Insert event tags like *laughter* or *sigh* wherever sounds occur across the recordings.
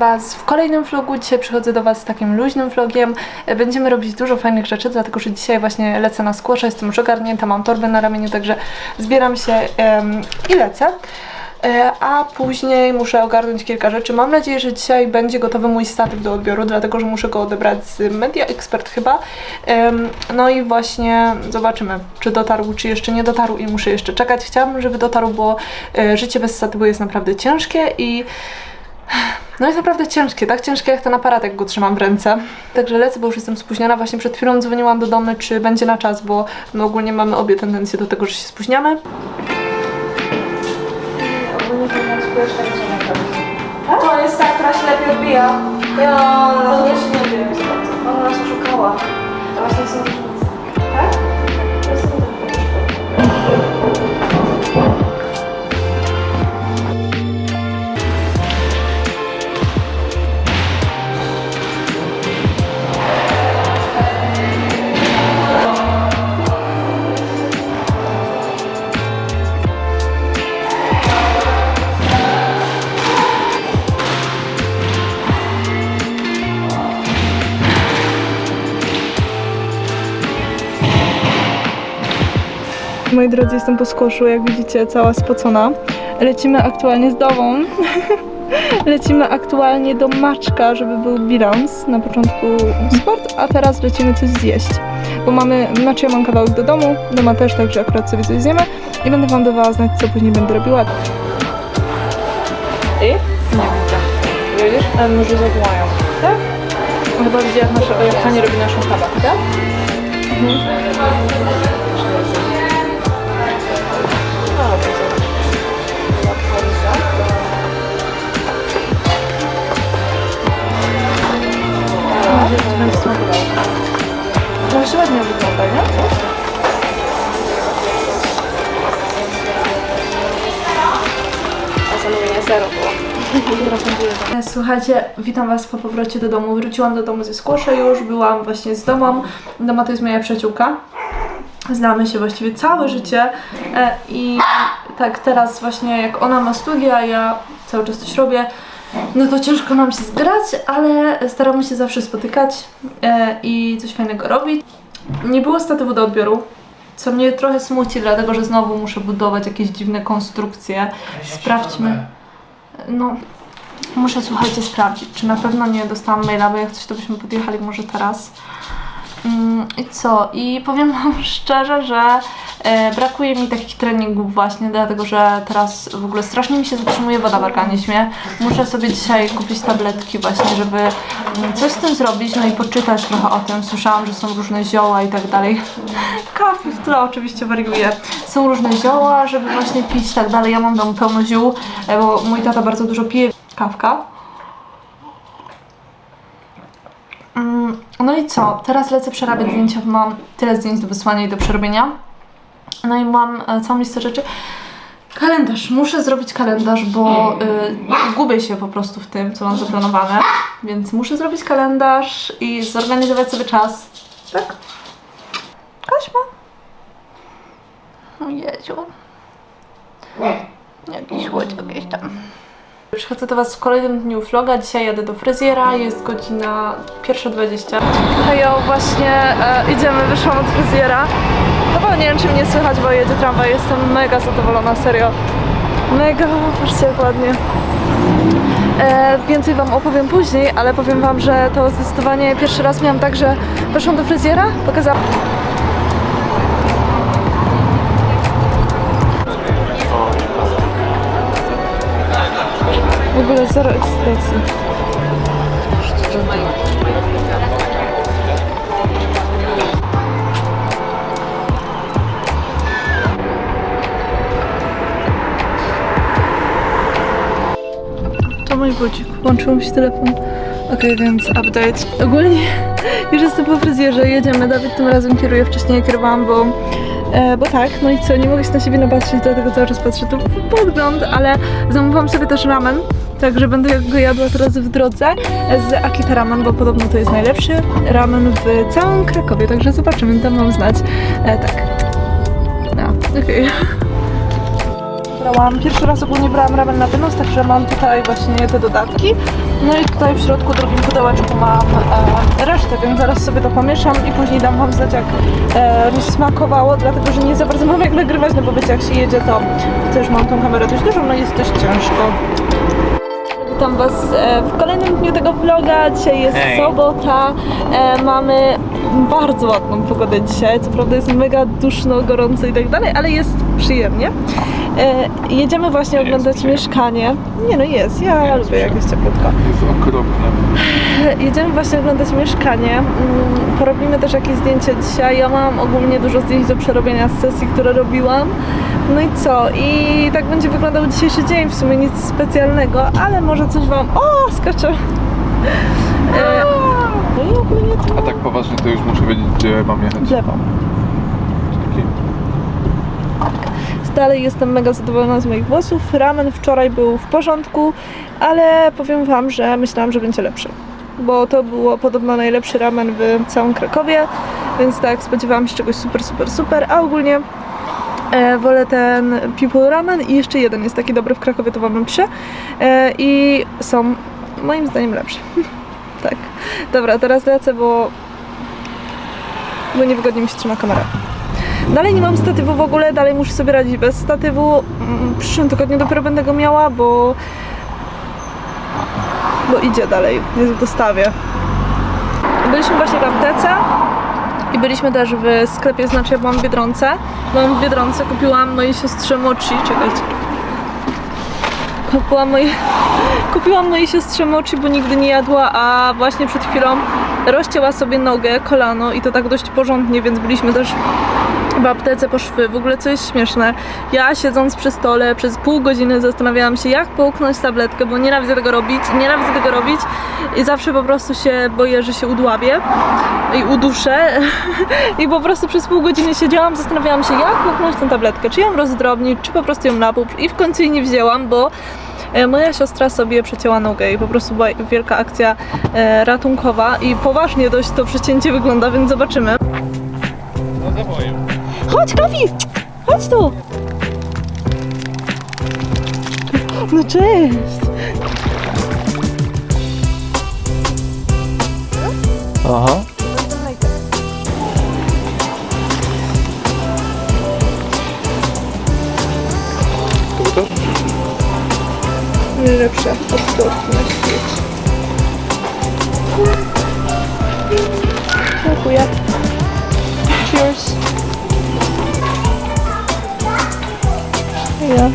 Was w kolejnym vlogu. Dzisiaj przychodzę do Was z takim luźnym vlogiem. E, Będziemy robić dużo fajnych rzeczy, dlatego że dzisiaj właśnie lecę na skłosza, jestem już ogarnięta, mam torbę na ramieniu, także zbieram się em, i lecę. E, A później muszę ogarnąć kilka rzeczy. Mam nadzieję, że dzisiaj będzie gotowy mój statyw do odbioru, dlatego że muszę go odebrać z Media Expert chyba. No i właśnie zobaczymy, czy dotarł, czy jeszcze nie dotarł i muszę jeszcze czekać. Chciałabym, żeby dotarł, bo e, życie bez statywu jest naprawdę ciężkie i no jest naprawdę ciężkie, tak ciężkie jak ten aparat, jak go trzymam w ręce. Także lecę, bo już jestem spóźniona. Właśnie przed chwilą dzwoniłam do domu, czy będzie na czas, bo my ogólnie mamy obie tendencje do tego, że się spóźniamy. To jest ta, która się lepiej odbija. Ja, no nie się nie wiem. Ona nas oszukała. A właśnie są Moi drodzy, jestem po skoszu, jak widzicie, cała spocona. Lecimy aktualnie z domą. *laughs* lecimy aktualnie do Maczka, żeby był bilans. Na początku sport, a teraz lecimy coś zjeść. Bo mamy, znaczy ja mam kawałek do domu, doma też, także akurat sobie coś zjemy. I będę wam dawała znać, co później będę robiła. I? Nie widzę. Widzisz? Ale może zawołają. Tak? Chyba widzi, jak, nasza, jak pani robi naszą kawę, tak? No się ładnie wygląda, nie? A zamówienie zero było. *laughs* Słuchajcie, witam Was po powrocie do domu. Wróciłam do domu ze Skłosza już, byłam właśnie z domą. Doma to jest moja przyjaciółka. Znamy się właściwie całe życie e, i tak teraz właśnie jak ona ma studia, ja cały czas coś robię, no to ciężko nam się zgrać, ale staramy się zawsze spotykać e, i coś fajnego robić. Nie było statywu do odbioru, co mnie trochę smuci, dlatego że znowu muszę budować jakieś dziwne konstrukcje. Sprawdźmy. No, muszę słuchajcie sprawdzić, czy na pewno nie dostałam maila, bo jak coś to byśmy podjechali może teraz. Mm, I co? I powiem Wam *laughs* szczerze, że e, brakuje mi takich treningów właśnie, dlatego że teraz w ogóle strasznie mi się zatrzymuje woda w organizmie. Muszę sobie dzisiaj kupić tabletki właśnie, żeby mm, coś z tym zrobić, no i poczytać trochę o tym. Słyszałam, że są różne zioła i tak dalej. *laughs* Kawy w tle oczywiście wariuję. Są różne zioła, żeby właśnie pić i tak dalej. Ja mam tam pełno ziół, e, bo mój tata bardzo dużo pije kawka. Mm, No i co? Teraz lecę przerabiać zdjęcia, bo mam tyle zdjęć do wysłania i do przerobienia. No i mam e, całą listę rzeczy. Kalendarz. Muszę zrobić kalendarz, bo y, gubię się po prostu w tym, co mam zaplanowane. Więc muszę zrobić kalendarz i zorganizować sobie czas. Tak? Kaśma? Jeziu. Jakiś łódź jakieś tam. Przychodzę do Was w kolejnym dniu vloga. Dzisiaj jadę do fryzjera, jest godzina 1.20. Hejo, właśnie e, idziemy, wyszłam od fryzjera. Chyba nie wiem, czy mnie słychać, bo jedzie tramwaj. Jestem mega zadowolona, serio. Mega, patrzcie jak ładnie. E, więcej Wam opowiem później, ale powiem Wam, że to zdecydowanie pierwszy raz miałam tak, że weszłam do fryzjera, pokazałam... ogóle zero ekscytacji. To mój budzik. Włączył mi się telefon. Okej, więc update. Ogólnie *laughs* już jestem po fryzjerze, jedziemy. Dawid tym razem kieruje, wcześniej ja kierowałam, bo, e, bo tak, no i co, nie mogę się na siebie napatrzeć, dlatego cały czas patrzę tu w podgląd, ale zamówiłam sobie też ramen, także będę go jadła teraz w drodze z Akita Ramen, bo podobno to jest najlepszy ramen w całym Krakowie, także zobaczymy, dam wam znać. E, tak. No, okej. Brałam, pierwszy raz ogólnie brałam ramen na wynos, także mam tutaj właśnie te dodatki. No i tutaj w środku drugim pudełeczku mam e, resztę, więc zaraz sobie to pomieszam i później dam wam znać jak e, mi smakowało, dlatego że nie za bardzo *laughs* mam jak nagrywać, no bo wiecie jak się jedzie to też mam tą kamerę dość dużą, no jest dość ciężko. Witam Was e, w kolejnym dniu tego vloga. Dzisiaj jest sobota. E, mamy bardzo ładną pogodę dzisiaj. Co prawda jest mega duszno, gorąco i tak dalej, ale jest przyjemnie. E, jedziemy właśnie oglądać mieszkanie. Nie no jest, ja Jest lubię jak jest cieplutko. Jest okropne. *sighs* Jedziemy właśnie oglądać mieszkanie. Mm, Porobimy też jakieś zdjęcia dzisiaj. Ja mam ogólnie dużo zdjęć do przerobienia z sesji, które robiłam. No i co? I tak będzie wyglądał dzisiejszy dzień. W sumie nic specjalnego, ale może coś wam. O, skaczę! *laughs* E, No i ogólnie to A tak poważnie to już muszę wiedzieć, gdzie mam jechać. w lewo. Taki. Dalej jestem mega zadowolona z moich włosów. Ramen wczoraj był w porządku, ale powiem Wam, że myślałam, że będzie lepszy. Bo to było podobno najlepszy ramen w całym Krakowie, więc tak, spodziewałam się czegoś super, super, super, a ogólnie e, wolę ten People Ramen i jeszcze jeden jest taki dobry w Krakowie, to Wam napiszę. E, I są moim zdaniem lepsze. *laughs* tak. Dobra, teraz lecę, bo bo niewygodnie mi się trzyma kamera. Dalej nie mam statywu w ogóle, dalej muszę sobie radzić bez statywu. Mm, W przyszłym tygodniu dopiero będę go miała, bo bo idzie dalej, jest w dostawie. Byliśmy właśnie w aptece i byliśmy też w sklepie, znaczy ja byłam w Biedronce. Byłam w Biedronce, kupiłam mojej siostrze mochi, czekajcie. Kupiłam mojej, *laughs* kupiłam mojej siostrze mochi, bo nigdy nie jadła, a właśnie przed chwilą rozcięła sobie nogę, kolano i to tak dość porządnie, więc byliśmy też w aptece po szwy. W ogóle co jest śmieszne, ja siedząc przy stole przez pół godziny zastanawiałam się, jak połknąć tabletkę, bo nienawidzę tego robić, nienawidzę tego robić i zawsze po prostu się boję, że się udławię i uduszę *laughs* i po prostu przez pół godziny siedziałam, zastanawiałam się, jak połknąć tę tabletkę, czy ją rozdrobnić, czy po prostu ją napłuć i w końcu jej nie wzięłam, bo e, moja siostra sobie przecięła nogę i po prostu była wielka akcja e, ratunkowa i poważnie dość to przecięcie wygląda, więc zobaczymy. No zawoję. Chodź, Kafi! Chodź tu! No cześć! Aha. Najlepsze odstąpki na świecie. Dziękuję. Ja.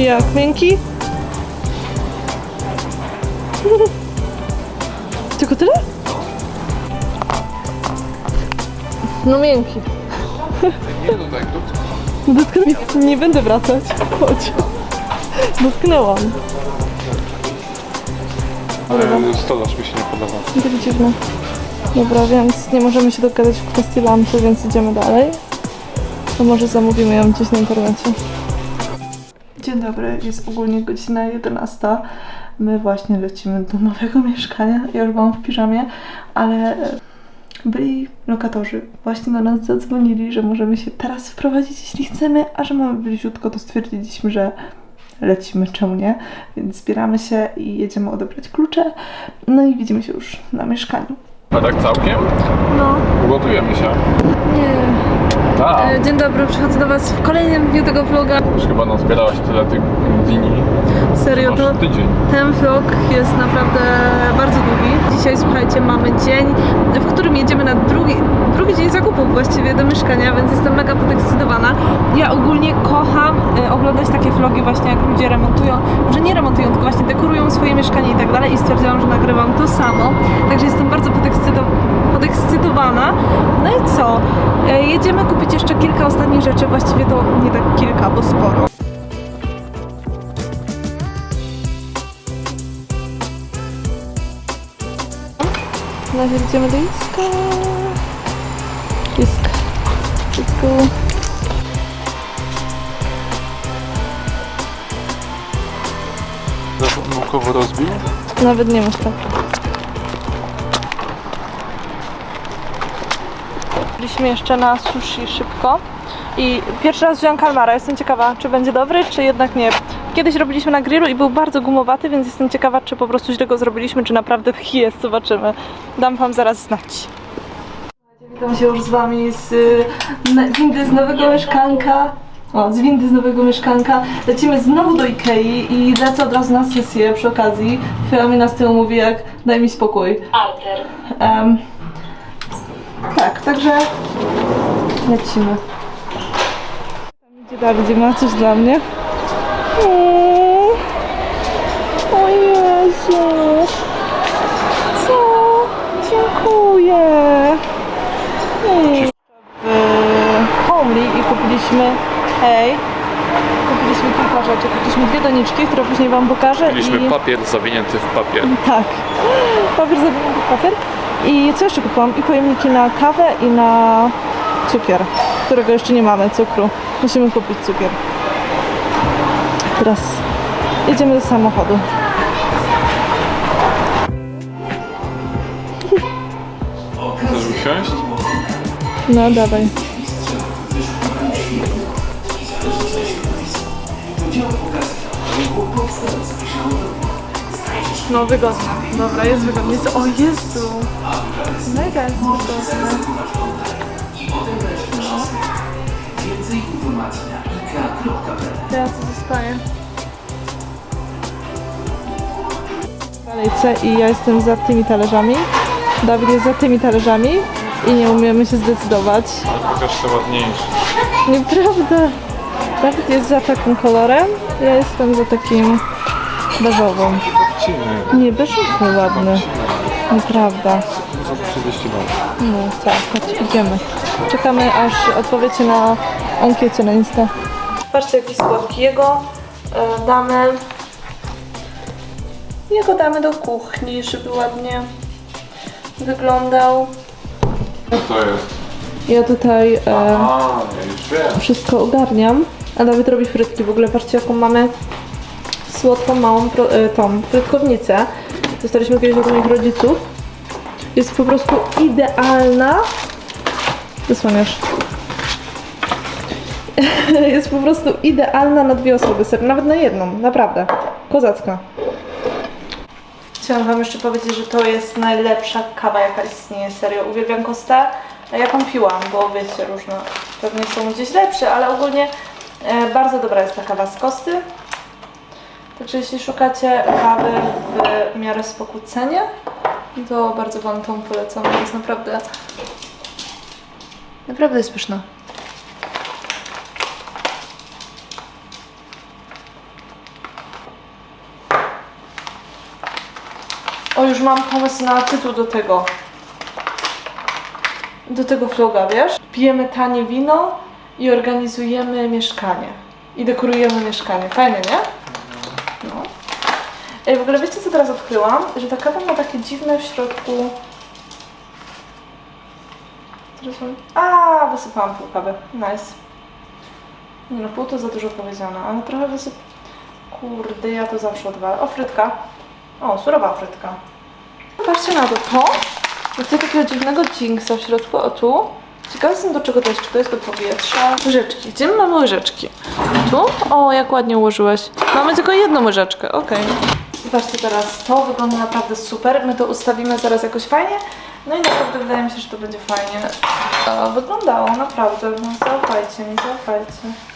Jak? Miękki? *laughs* Tylko tyle? No miękki. *laughs* Nie no tak, to Dotknę... Nie będę wracać. Chodź. Dotknęłam. Ale stolarz mi się nie podoba. Tak dziwne. Dobra, więc nie możemy się dogadać w kwestii lampy, więc idziemy dalej. To może zamówimy ją gdzieś na internecie. Dzień dobry, jest ogólnie godzina 11. My właśnie lecimy do nowego mieszkania. Ja już byłam w piżamie, ale e, byli lokatorzy. Właśnie do nas zadzwonili, że możemy się teraz wprowadzić, jeśli chcemy, a że mamy bliziutko, to stwierdziliśmy, że lecimy, czemu nie? Więc zbieramy się i jedziemy odebrać klucze. No i widzimy się już na mieszkaniu. A tak całkiem? No, Ugotujemy się. nie. E, Dzień dobry, przychodzę do Was w kolejnym dniu tego vloga. Już chyba nazbierałaś tyle tych dni. Serio, Masz to tydzień. ten vlog jest naprawdę bardzo długi. Dzisiaj, słuchajcie, mamy dzień, w którym jedziemy na drugi, drugi dzień zakupów właściwie do mieszkania, więc jestem mega podekscytowana. Ja ogólnie kocham e, oglądać takie vlogi właśnie, jak ludzie remontują, może nie remontują, tylko właśnie dekorują swoje mieszkanie i tak dalej i stwierdziłam, że nagrywam to samo. Także jestem bardzo podekscyto- podekscytowana. No i co? E, Jedziemy kupić jeszcze kilka ostatnich rzeczy, właściwie to nie tak kilka, bo sporo. Najpierw idziemy do Iska. Wszystko. Naukowo rozbił? Nawet nie myślę. Byliśmy jeszcze na sushi szybko i pierwszy raz wziąłem kalmara. Jestem ciekawa, czy będzie dobry, czy jednak nie. Kiedyś robiliśmy na grillu i był bardzo gumowaty, więc jestem ciekawa, czy po prostu źle go zrobiliśmy, czy naprawdę taki *laughs* jest. Zobaczymy. Dam wam zaraz znać. Witam się już z wami z y, n- windy z nowego mieszkanka. O, z windy z nowego mieszkanka. Lecimy znowu do Ikei i lecę od razu na sesję przy okazji. Chwila mi na z tyłu mówi jak daj mi spokój. Alter. Em, tak, także lecimy. Gdzie Dawidzie ma coś dla mnie? Mm. O Jezu! Co? Dziękuję! Mm. W Homely i kupiliśmy, hej, kupiliśmy kilka rzeczy. Kupiliśmy dwie doniczki, które później wam pokażę. Mieliśmy i... papier zawinięty w papier. *laughs* Tak. Papier zawinięty w papier. I co jeszcze kupiłam? I pojemniki na kawę i na cukier, którego jeszcze nie mamy, cukru. Musimy kupić cukier. Teraz jedziemy do samochodu. Chcesz usiąść? No, dawaj. No, wygodnie. Dobra, jest wygodnie. Jest, o Jezu! Mega jest wygodne. Teraz co zostaje? Kolejce i ja jestem za tymi talerzami. Dawid jest za tymi talerzami i nie umiemy się zdecydować. Ale pokaż te ładniejsze. Nieprawda. Dawid jest za takim kolorem, ja jestem za takim beżowym. Nie, beżowy ładny. Nieprawda. Co 30 lat. No tak, chodź, idziemy. Czekamy aż odpowiecie na ankiecie na Insta. Patrzcie jaki słodki. Jego e, damy... Jego damy do kuchni, żeby ładnie wyglądał. Co to jest? Ja tutaj... E, A, ja już wiem. wszystko ogarniam, a Dawid robi frytki. W ogóle patrzcie, jaką mamy słodką, małą e, tą frytkownicę. Dostaliśmy kiedyś od moich rodziców. Jest po prostu idealna. Wysłaniasz. *laughs* Jest po prostu idealna na dwie osoby, serio. nawet na jedną, naprawdę. Kozacka. Chciałam wam jeszcze powiedzieć, że to jest najlepsza kawa, jaka istnieje, serio. Uwielbiam kostę, jaką piłam, bo wiecie, różne pewnie są gdzieś lepsze, ale ogólnie e, bardzo dobra jest ta kawa z kosty. Także jeśli szukacie kawy w miarę spoko cenie, to bardzo wam tą polecam, jest naprawdę naprawdę jest pyszna. O, już mam pomysł na tytuł do tego. Do tego vloga, wiesz? Pijemy tanie wino i organizujemy mieszkanie. I dekorujemy mieszkanie. Fajne, nie? Ej, w ogóle wiecie co teraz odkryłam? Że ta kawa ma takie dziwne w środku... Teraz. A, wysypałam pół kawy. Nice. Nie no, pół to za dużo powiedziane, ale trochę wysyp... Kurde, ja to zawsze odwalę. O, frytka. O, surowa frytka. Patrzcie na to. To jest takiego dziwnego jinksa w środku. O tu. Ciekawa jestem do czego to jest. Czy to jest do powietrza? Łyżeczki. Gdzie my mamy łyżeczki? Tu? O, jak ładnie ułożyłeś. Mamy tylko jedną łyżeczkę. Okej. I Patrzcie teraz. To wygląda naprawdę super. My to ustawimy zaraz jakoś fajnie. No i naprawdę wydaje mi się, że to będzie fajnie e, wyglądało. Naprawdę. No, zaufajcie mi, zaufajcie.